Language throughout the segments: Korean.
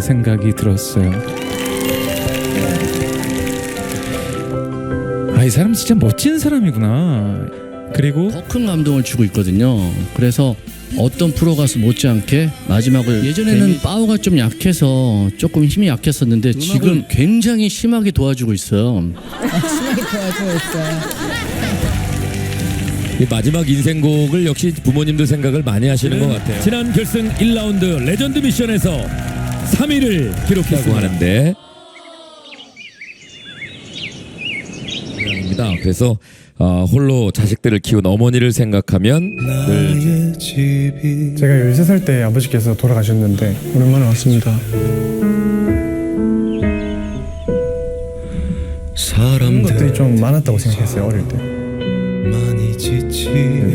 생각이 들었어요. 아, 이 사람 진짜 멋진 사람이구나. 그리고 더 큰 감동을 주고 있거든요. 그래서 어떤 프로 가수 못지않게 마지막을 예전에는 파워가 좀 약해서 조금 힘이 약했었는데 지금 굉장히 심하게 도와주고 있어요. 심하게 도와주고 있어요. 이 마지막 인생곡을 역시 부모님들 생각을 많이 하시는 것 같아요. 지난 결승 1라운드 레전드 미션에서 3위를 기록했다고 하는데 입니다. 그래서 어, 홀로 자식들을 키운 어머니를 생각하면 늘 제가 13살 때 아버지께서 돌아가셨는데 오랜만에 왔습니다. 것들이 좀 많았다고 생각했어요 어릴 때. 네,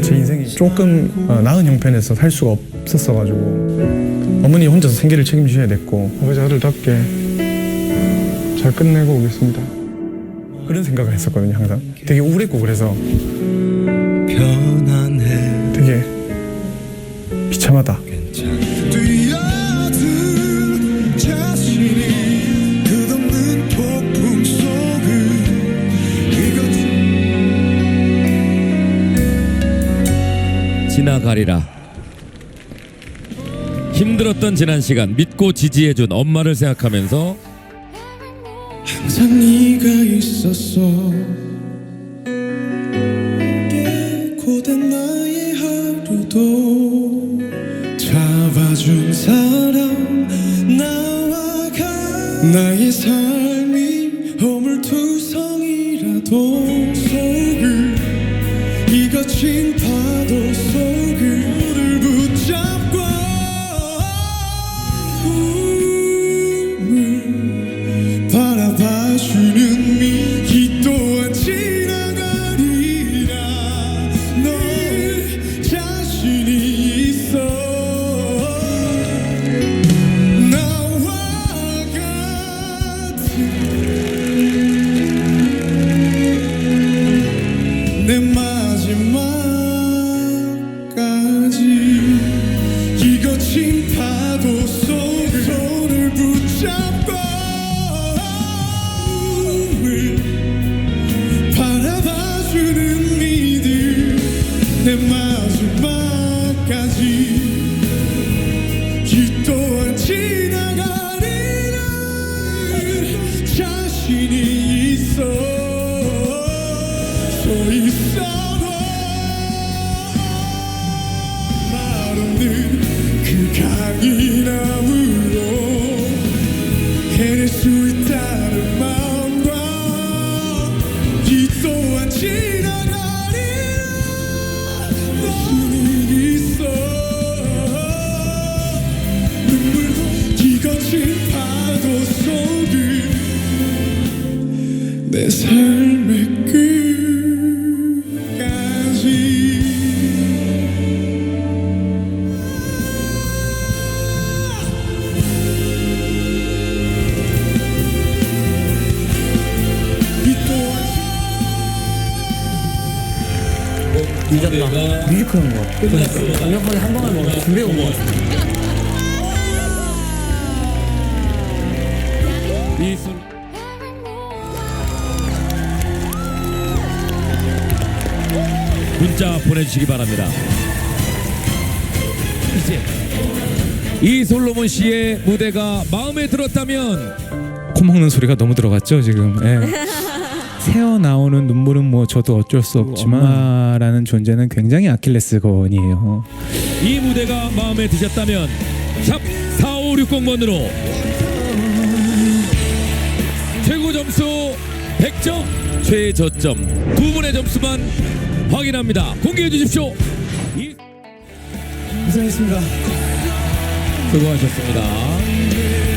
제 인생이 조금 어, 나은 형편에서 살 수가 없었어가지고 어머니 혼자서 생계를 책임지셔야 됐고 아버지 아들답게 잘 끝내고 오겠습니다. 그런 생각을 했었거든요 항상. 되게 우울했고 그래서 되게 비참하다. 지나가리라. 힘들었던 지난 시간 믿고 지지해준 엄마를 생각하면서 항상 네가 있었어. 게 고된 나의 하루도 잡아준 사람 나와 가 나의 삶이 허물투성이라도 You. 강인함으로 해낼 수 있다는 마음과 이 또한 지나가리라. 자신이 있어? 눈물도 이 거친 파도 속을 내 삶 뮤지컬 한거 같아. 강력하게 한 방울 먹어서 준비해 온것 같아요. 이순 문자 보내주시기 바랍니다. 이제 이 솔로몬 씨의 무대가 마음에 들었다면 코 먹는 소리가 너무 들어갔죠 지금. 예. 새어 나오는 눈물은 뭐 저도 어쩔 수 없지만 엄마라는 존재는 굉장히 아킬레스건이에요. 이 무대가 마음에 드셨다면 샵 4560번으로 최고 점수 100점 최저점 두 분의 점수만 확인합니다. 공개해 주십시오. 이- 고생했습니다. 수고하셨습니다.